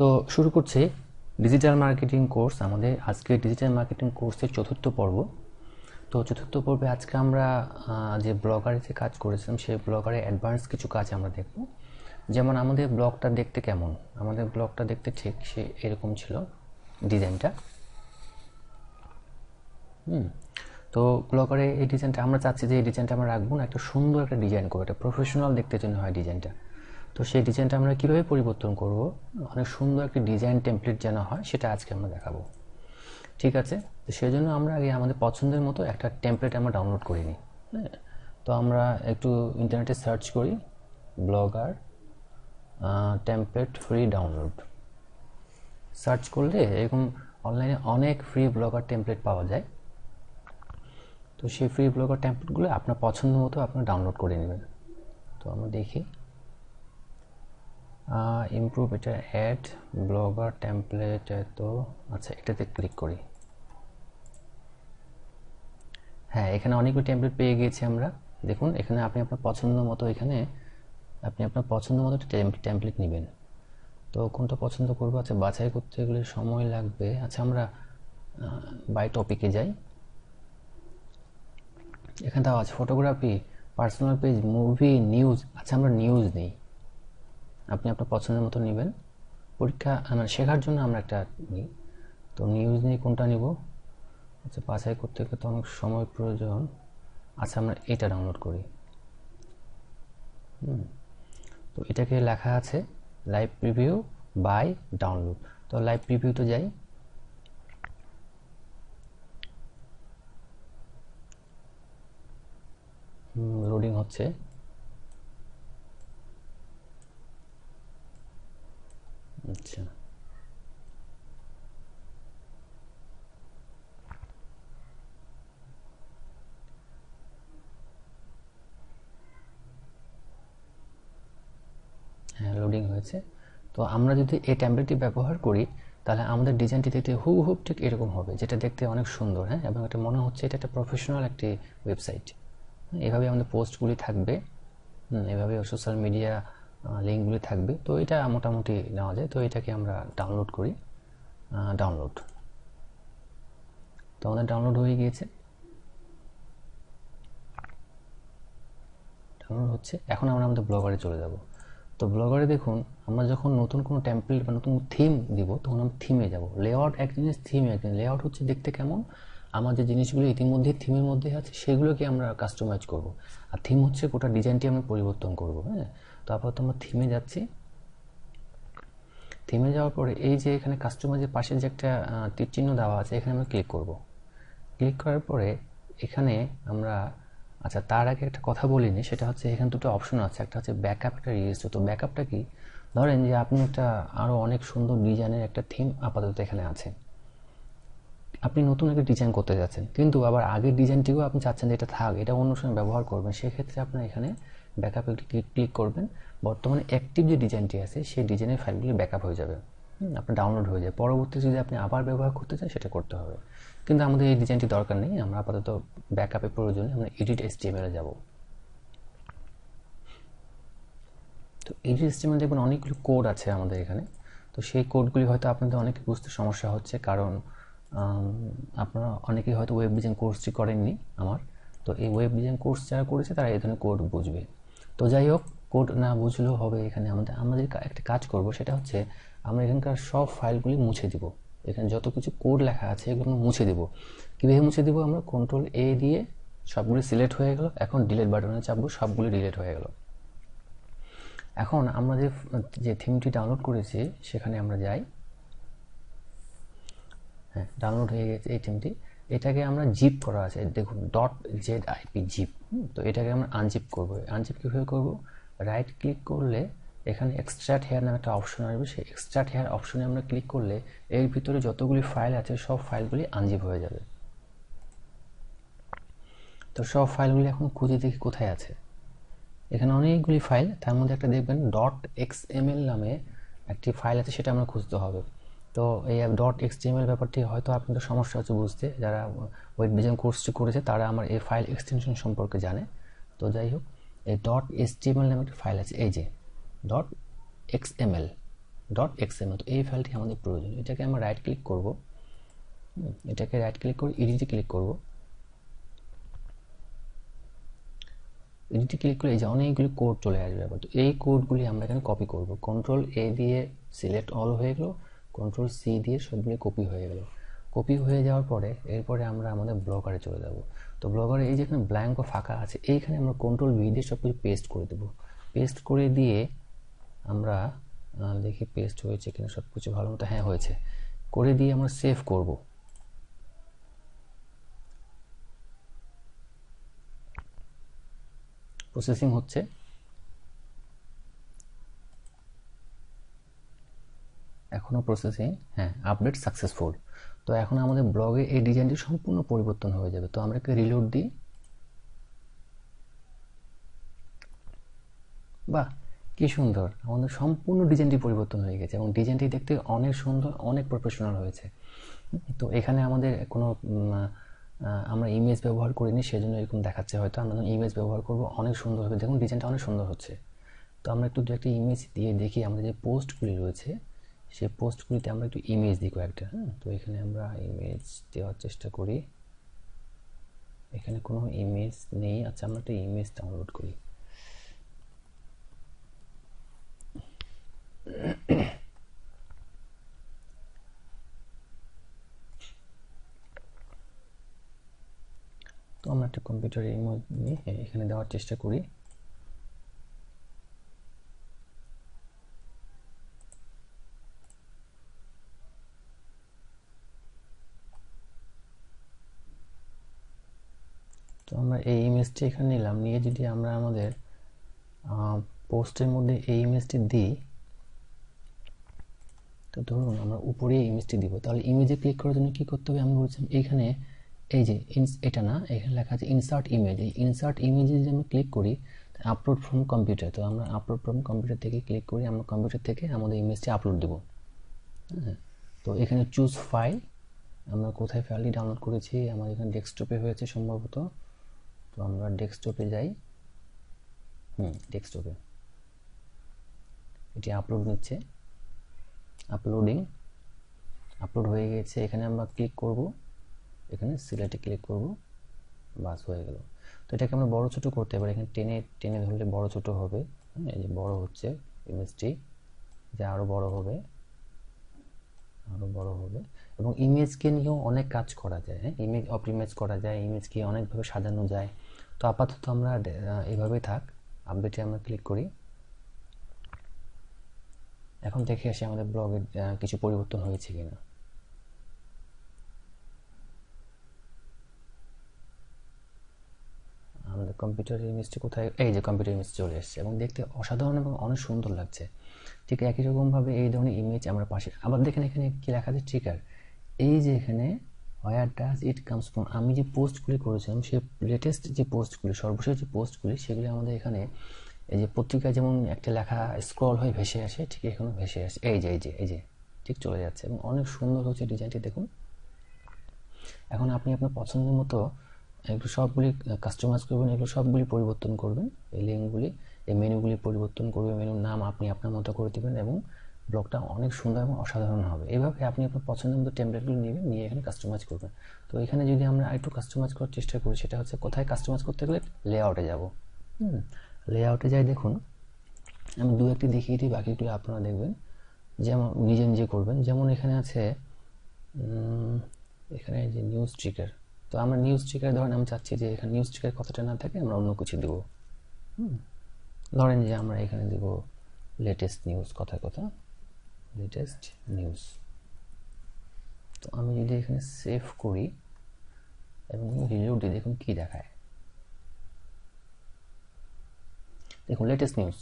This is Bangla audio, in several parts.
তো শুরু করছে ডিজিটাল মার্কেটিং কোর্স আমাদের আজকে ডিজিটাল মার্কেটিং কোর্সের চতুর্থ পর্ব। তো চতুর্থ পর্বে আজকে আমরা যে ব্লগারে যে কাজ করেছিলাম, সেই ব্লগারে অ্যাডভান্স কিছু কাজ আমরা দেখব। যেমন আমাদের ব্লগটা দেখতে কেমন? আমাদের ব্লগটা দেখতে ঠিক সে এরকম ছিল ডিজাইনটা হুম, তো ব্লগারে এই ডিজাইনটা আমরা চাচ্ছি যে এই ডিজাইনটা আমরা রাখব না, একটা সুন্দর একটা ডিজাইন করব একটা প্রফেশনাল দেখতে জন্য হয় ডিজাইনটা তো সেই ডিজাইনটা আমরা কীভাবে পরিবর্তন করব? অনেক সুন্দর একটি ডিজাইন টেমপ্লেট যেন হয়, সেটা আজকে আমরা দেখাবো। ঠিক আছে? তো সেই জন্য আমরা আগে আমাদের পছন্দের মতো একটা টেমপ্লেট আমরা ডাউনলোড করে নিই। হ্যাঁ? তো আমরা একটু ইন্টারনেটে সার্চ করি blogger template free download search করলে এরকম অনলাইনে অনেক ফ্রি ব্লগার টেমপ্লেট পাওয়া যায়। তো সেই ফ্রি ব্লগার টেমপ্লেটগুলো আপনার পছন্দ মতো আপনার ডাউনলোড করে নেবেন। তো আমরা দেখি। ইমপ্রুভ এটা অ্যাড ব্লগার টেমপ্লেট তো আচ্ছা এটাতে ক্লিক করি। হ্যাঁ এখানে অনেকগুলো টেমপ্লেট পেয়ে গিয়েছি আমরা। দেখুন, এখানে আপনি আপনার পছন্দ মতো এখানে, আপনি আপনার পছন্দ মতো টেমপ্লেট নেবেন। তো কোনটা পছন্দ করব? আচ্ছা বাছাই করতে গেলে সময় লাগবে। আচ্ছা আমরা বাই টপিকে যাই। এখানে তাও আছে photography personal page movie news আচ্ছা আমরা নিউজ নেই। আপনি আপনার পছন্দের মতো নেবেন। পরীক্ষা মানে শেখার জন্য আমরা একটা নিই। তো নিউজ নিয়ে কোনটা নিব? আচ্ছা বাছাই করতে গেলে তো অনেক সময় প্রয়োজন। আচ্ছা আমরা এটা ডাউনলোড করি। হুম, তো এটাকে লেখা আছে লাইভ প্রিভিউ বাই ডাউনলোড তো লাইভ প্রিভিউতে যাই। লোডিং হচ্ছে। আচ্ছা হ্যাঁ লোডিং হয়েছে। তো আমরা যদি এই ট্যাবলেটটি ব্যবহার করি, তাহলে আমাদের ডিজাইনটি দেখতে হু হুব ঠিক এরকম হবে, যেটা দেখতে অনেক সুন্দর হ্যাঁ? এবং এটা মনে হচ্ছে এটা একটা প্রফেশনাল একটি ওয়েবসাইট এভাবে আমাদের পোস্টগুলি থাকবে। এভাবে সোশ্যাল মিডিয়া লিঙ্কগুলি থাকবে। তো এটা মোটামুটি নেওয়া যায়। তো এটাকে আমরা ডাউনলোড করি। ডাউনলোড তো আমাদের ডাউনলোড হয়ে গিয়েছে। ডাউনলোড হচ্ছে। এখন আমরা আমাদের ব্লগারে চলে যাব। তো ব্লগারে দেখুন, আমরা যখন নতুন কোনো টেমপ্লেট বা নতুন থিম দিব, তখন আমরা থিমে যাব। লেআউট এক জিনিস থিম এক জিনিস। লেআউট হচ্ছে দেখতে কেমন? আমার যে জিনিসগুলো ইতিমধ্যে থিমের মধ্যে আছে, সেগুলোকে আমরা কাস্টমাইজ করব। আর থিম হচ্ছে গোটা ডিজাইনটি আমরা পরিবর্তন করব হ্যাঁ? তো আপাতত আমরা থিমে যাচ্ছি। থিমে যাওয়ার পরে এই যে এখানে কাস্টমাইজের পাশে যে একটা আহ, তীর চিহ্ন দেওয়া আছে এখানে আমরা ক্লিক করব। ক্লিক করার পরে এখানে আমরা আচ্ছা তার আগে একটা কথা বলিনি সেটা হচ্ছে এখানে দুটো অপশন আছে একটা হচ্ছে ব্যাকআপ একটা রেজিস্টার তো ব্যাকআপটা কি? ধরেন যে আপনি একটা আরও অনেক সুন্দর ডিজাইনের একটা থিম আপাতত এখানে আছে। আপনি নতুন একটা ডিজাইন করতে যাচ্ছেন কিন্তু আবার আগের ডিজাইনটিও আপনি চাচ্ছেন যে এটা থাক এটা অন্য সময় ব্যবহার করবেন সেক্ষেত্রে আপনার এখানে ব্যাকআপ একটি ক্লিক করবেন। বর্তমানে অ্যাক্টিভ যে ডিজাইনটি আছে, সেই ডিজাইনের ফাইলগুলি ব্যাকআপ হয়ে যাবে। আপনার ডাউনলোড হয়ে যায়। পরবর্তী যদি আপনি আবার ব্যবহার করতে চান, সেটা করতে হবে। কিন্তু আমাদের এই ডিজাইনটি দরকার নেই। আমরা আপাতত ব্যাকআপের প্রয়োজনে, আমরা এডিট এসটিএমএলে যাব। তো এডিট এসটিএমএল দেখবেন অনেকগুলো কোড আছে আমাদের এখানে। তো সেই কোডগুলি হয়তো আপনাদের অনেকে বুঝতে সমস্যা হচ্ছে, কারণ আপনারা অনেকেই হয়তো ওয়েব ডিজাইন কোর্সটি করেননি আমার। তো এই ওয়েব ডিজাইন কোর্স যারা করেছে, তারা এই ধরনের কোড বুঝবে। তো যাই হোক কোড না বুঝলেও হবে এখানে আমাদের আমাদের একটা কাজ করব, সেটা হচ্ছে আমরা এখানকার সব ফাইলগুলি মুছে দিব। এখানে যত কিছু কোড লেখা আছে এগুলো মুছে দিব। কীভাবে মুছে দিব? আমরা কন্ট্রোল এ দিয়ে সবগুলি সিলেক্ট হয়ে গেল, এখন ডিলেট বাটনে চাপবো, সবগুলি ডিলেট হয়ে গেল। এখন আমরা যে যে থিমটি ডাউনলোড করেছি, সেখানে আমরা যাই। হ্যাঁ ডাউনলোড হয়ে গেছে এই থিমটি এটাকে আমরা জিপ করা আছে। দেখুন ডট জেড আইপি জিপ তো এটাকে আমরা আনজিপ করব। আনজিপ কীভাবে করব? রাইট ক্লিক করলে এখানে এক্সট্রাক্ট হেয়ার নামে একটা অপশন আসবে। সেই এক্সট্রাক্ট হেয়ার অপশনে আমরা ক্লিক করলে এর ভিতরে যতগুলি ফাইল আছে, সব ফাইলগুলি আনজিপ হয়ে যাবে। তো সব ফাইলগুলি এখন খুঁজে দেখি কোথায় আছে। এখানে অনেকগুলি ফাইল তার মধ্যে একটা দেখবেন ডট এক্স নামে একটি ফাইল আছে, সেটা আমরা খুঁজতে হবে। তো এই ডট এক্সটিএমএল ব্যাপারটি হয়তো আপনাদের সমস্যা হচ্ছে বুঝতে। যারা ওয়েব ডিজাইন কোর্সটি করেছে, তারা আমার এই ফাইল এক্সটেনশন সম্পর্কে জানে। তো যাই হোক, এই ডট এসটিএমএল নামে একটি ফাইল আছে, এই যে ডট এক্সএমএল ডট এক্সএমএল তো এই ফাইলটি আমাদের প্রয়োজন। এটাকে আমরা রাইট ক্লিক করব। এটাকে রাইট ক্লিক করে এডিটে ক্লিক করব। এডিটে ক্লিক করে এই যে অনেকগুলি কোড চলে আসবে। তো এই কোডগুলি আমরা এখানে কপি করব। কন্ট্রোল এ দিয়ে সিলেক্ট অল হয়ে গেল। কন্ট্রোল সি দিয়ে সবগুলি কপি হয়ে গেল। কপি হয়ে যাওয়ার পরে এরপরে আমরা আমাদের ব্লগারে চলে যাব। তো ব্লগারে এই যেখানে ব্ল্যাঙ্ক ফাঁকা আছে, এইখানে আমরা কন্ট্রোল ভি দিয়ে সব কিছু পেস্ট করে দেবো। পেস্ট করে দিয়ে আমরা দেখি পেস্ট হয়েছে কিনা সব কিছু ভালো মতো হ্যাঁ হয়েছে। করে দিয়ে আমরা সেভ করব। প্রসেসিং হচ্ছে। এখনও প্রসেসিং হ্যাঁ আপডেট সাকসেসফুল তো এখন আমাদের ব্লগে এই ডিজাইনটি সম্পূর্ণ পরিবর্তন হয়ে যাবে। তো আমরা একটা রিলোড দিই। বাহ, কি সুন্দর! আমাদের সম্পূর্ণ ডিজাইনটি পরিবর্তন হয়ে গেছে এবং ডিজাইনটি দেখতে অনেক সুন্দর, অনেক প্রফেশনাল হয়েছে। তো এখানে আমাদের কোনো আমরা ইমেজ ব্যবহার করিনি, সেজন্য এরকম দেখাচ্ছে হয়তো। আমরা যখন ইমেজ ব্যবহার করব, অনেক সুন্দর হবে। দেখুন ডিজাইনটা অনেক সুন্দর হচ্ছে। তো আমরা একটু দু একটা ইমেজ দিয়ে দেখি আমাদের যে পোস্টগুলি রয়েছে। সেই পোস্টগুলিতে আমরা একটু ইমেজ দিই কয়েকটা হ্যাঁ? তো এখানে আমরা ইমেজ দেওয়ার চেষ্টা করি। এখানে কোনো ইমেজ নেই। আচ্ছা আমরা একটা ইমেজ ডাউনলোড করি। তো আমরা একটা কম্পিউটার ইমেজ নিয়ে এখানে দেওয়ার চেষ্টা করি। তো আমরা এই ইমেজটি এখানে নিলাম। নিয়ে যদি আমরা আমাদের পোস্টের মধ্যে এই ইমেজটি দিই, তো ধরুন আমরা উপরে ইমেজটি দিব। তাহলে ইমেজে ক্লিক করার জন্য কী করতে হবে? আমি বলছিলাম এইখানে এই যে এটা না, এখানে লেখা আছে ইনসার্ট ইমেজ এই ইনসার্ট ইমেজে যদি আমি ক্লিক করি আপলোড ফ্রম কম্পিউটার তো আমরা আপলোড ফ্রম কম্পিউটার থেকে ক্লিক করি, আমরা কম্পিউটার থেকে আমাদের ইমেজটি আপলোড দেবো। হ্যাঁ তো এখানে চুজ ফাইল আমরা কোথায় ফাইলটি ডাউনলোড করেছি? আমার এখানে ডেস্কটপে হয়েছে সম্ভবত। তো আমরা ডেস্কটপে যাই। হুম, ডেস্কটপে। এটি আপলোড নিচ্ছে। আপলোডিং আপলোড হয়ে গেছে। এখানে আমরা ক্লিক করব। এখানে সিলেক্টে ক্লিক করব। বাস, হয়ে গেল। তো এটাকে আমরা বড় ছোট করতে পারি। এখানে টেনে টেনে ধরলে বড় ছোট হবে। এই যে বড় হচ্ছে ইমেজটি যে আরও বড় হবে। আরও বড় হবে। এবং ইমেজকে নিয়েও অনেক কাজ করা যায়। হ্যাঁ ইমেজ অপটিমাইজ করা যায় ইমেজকে অনেকভাবে সাজানো যায়। তো আপাতত আমরা এভাবেই থাক। আপডেটে আমরা ক্লিক করি। এখন দেখে আসি আমাদের ব্লগের কিছু পরিবর্তন হয়েছে কিনা। আমাদের কম্পিউটার ইমেজটি কোথায়? এই যে কম্পিউটার ইমেজ চলে এসেছে। এবং দেখতে অসাধারণ এবং অনেক সুন্দর লাগছে। ঠিক একই রকমভাবে এই ধরনের ইমেজ আমরা পাশে। আবার দেখেন এখানে কি লেখা আছে? ট্রিকার এই যে এখানে where does it comes from আমি যে পোস্টগুলি করেছিলাম, সে লেটেস্ট যে পোস্টগুলি সর্বশেষ যে পোস্টগুলি সেগুলি আমাদের এখানে এই যে পত্রিকায় যেমন একটা লেখা স্ক্রল হয়ে ভেসে আসে, ঠিক এখানেও ভেসে আসে। এই যে এই যে এই যে, ঠিক চলে যাচ্ছে এবং অনেক সুন্দর হচ্ছে ডিজাইনটি দেখুন। এখন আপনি আপনার পছন্দের মতো একটু সবগুলি কাস্টমাইজ করবেন, এগুলো সবগুলি পরিবর্তন করবেন, এই লিঙ্কগুলি এই মেনুগুলি পরিবর্তন করবে, মেনুর নাম আপনি আপনার মতো করে দেবেন এবং ব্লগটা অনেক সুন্দর এবং অসাধারণ হবে। এভাবে আপনি আপনার পছন্দ মতো টেমপ্লেটগুলো নেবেন নিয়ে এখানে কাস্টমাইজ করবেন। তো এখানে যদি আমরা একটু কাস্টমাইজ করার চেষ্টা করি, সেটা হচ্ছে কোথায় কাস্টমাইজ করতে গেলে লেআউটে যাব। হুম লেআউটে যাই দেখুন, আমি দু একটি দেখিয়ে দিই, বাকিগুলো আপনারা দেখবেন। যেমন নিজে নিজে করবেন। যেমন এখানে আছে এখানে যে নিউজ ট্রিকার তো আমরা নিউজ ট্রিকার ধরেন আমি চাচ্ছি যে এখানে নিউজ ট্রিকার কথাটা না থাকে, আমরা অন্য কিছু দেবো। হুম ধরেন যে আমরা এখানে দেব লেটেস্ট নিউজ কথা কথা। লেটেস্ট নিউজ তো আমি যদি এখানে সেভ করি এবং রিলোড দিই দেখুন কী দেখায়। দেখুন লেটেস্ট নিউজ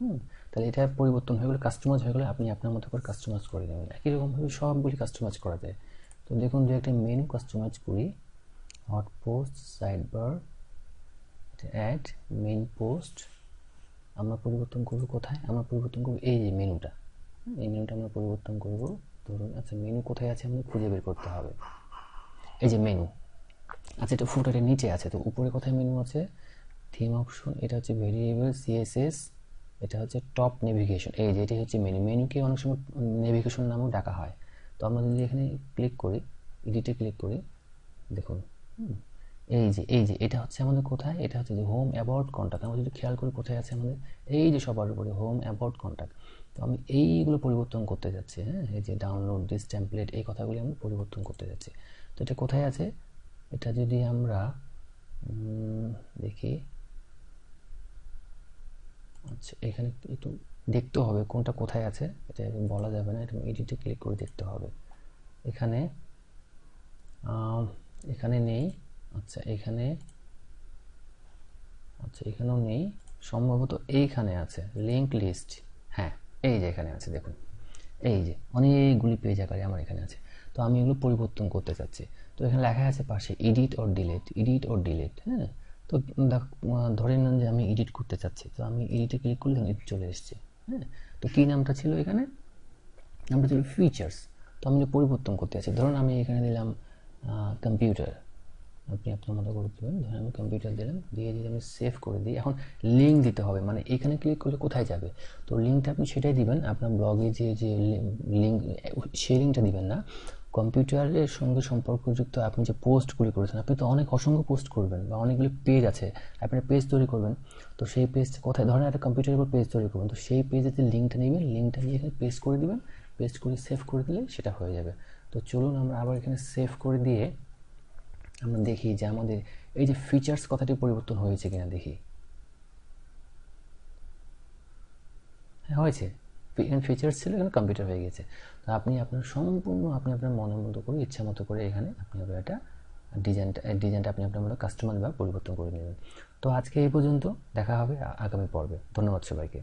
হুম, তাহলে এটা পরিবর্তন হয়ে গেলে কাস্টমাইজ হয়ে গেলে আপনি আপনার মতো করে কাস্টমাইজ করে দেবেন একই রকমভাবে সবগুলি কাস্টমাইজ করা যায়। তো দেখুন, যে একটা মেনু কাস্টমাইজ করি। Hot post sidebar add main post আমরা পরিবর্তন করব কোথায়? আমরা পরিবর্তন করব এই যে মেনুটা। এই মেনুটা আমরা পরিবর্তন করব। ধরুন আচ্ছা মেনু কোথায় আছে আমাদের খুঁজে বের করতে হবে। এই যে মেনু। আচ্ছা এটা ফুটারের নিচে আছে, তো উপরে কোথায় মেনু আছে? থিম অপশন এটা হচ্ছে ভেরিয়েবল সিএসএস এটা হচ্ছে টপ নেভিগেশন এই যে এটি হচ্ছে মেনু। মেনুকে অনেক সময় নেভিগেশন নামেও ডাকা হয়। তো আমরা যদি এখানে ক্লিক করি এডিটে ক্লিক করি, দেখুন এই যে এই যে, এটা হচ্ছে আমাদের কোথায়? এটা হচ্ছে যে হোম অ্যাবাউট কন্ট্যাক্ট আমরা যদি খেয়াল করি কোথায় আছে আমাদের? এই যে সবার উপরে হোম অ্যাবাউট কন্ট্যাক্ট তো আমি এইগুলো পরিবর্তন করতে যাচ্ছি হ্যাঁ? এই যে ডাউনলোড দিস টেমপ্লেট এই কথাগুলি আমি পরিবর্তন করতে যাচ্ছি। তো এটা কোথায় আছে? এটা যদি আমরা দেখি। আচ্ছা এখানে একটু দেখতে হবে কোনটা কোথায় আছে। এটা বলা যাবে না, এটা এডিটে ক্লিক করে দেখতে হবে। এখানে এখানে নেই। আচ্ছা এখানে আচ্ছা এখানেও নেই। সম্ভবত এইখানে আছে লিঙ্ক লিস্ট হ্যাঁ এই যে এখানে আছে, দেখুন। এই যে, অনেকগুলি পেজ আকারে আমার এখানে আছে। তো আমি এগুলো পরিবর্তন করতে চাচ্ছি। তো এখানে লেখা আছে পাশে edit or delete edit or delete হ্যাঁ? তো ধরে নেন যে আমি এডিট করতে চাচ্ছি। তো আমি এডিটে ক্লিক করলে এডিট চলে এসছে হ্যাঁ? তো কী নামটা ছিল এখানে? নামটা ছিল ফিচার্স তো আমি পরিবর্তন করতে চাচ্ছি, ধরুন আমি এখানে দিলাম কম্পিউটার আপনি আপনার মতো করে দেবেন ধরুন আমি কম্পিউটার দিলাম, দিয়ে যদি আমি সেভ করে দিই, এখন লিঙ্ক দিতে হবে মানে এখানে ক্লিক করলে কোথায় যাবে? তো লিঙ্কটা আপনি সেটাই দিবেন, আপনার ব্লগে যে যে লিঙ্ক সেই লিঙ্কটা দিবেন না। কম্পিউটারের সঙ্গে সম্পর্কযুক্ত আপনি যে পোস্টগুলি করেছেন, আপনি তো অনেক অসংখ্য পোস্ট করবেন বা অনেকগুলি পেজ আছে আপনি পেজ তৈরি করবেন। তো সেই পেজ কোথায়? ধরেন একটা কম্পিউটারের উপর পেজ তৈরি করবেন, তো সেই পেজে যে লিঙ্কটা নেবেন লিঙ্কটা নিয়ে এখানে পেস্ট করে দিবেন পেস্ট করে সেভ করে দিলে সেটা হয়ে যাবে। তো চলুন আমরা আবার এখানে সেভ করে দিয়ে আমরা দেখি যে আমাদের এই যে ফিচার্স কথাটি পরিবর্তন হয়েছে কিনা দেখি। হ্যাঁ হয়েছে। এখানে ফিচার্স ছিল এখানে কম্পিউটার হয়ে গেছে। তো আপনি আপনার সম্পূর্ণ, আপনি আপনার মনের মতো করে, ইচ্ছা মতো করে এখানে আপনি আবার ডিজাইনটা ডিজাইনটা আপনি আপনার মতো কাস্টমাইজ বা পরিবর্তন করে নেবেন। তো আজকে এই পর্যন্ত দেখা হবে আগামী পর্বে। ধন্যবাদ সবাইকে।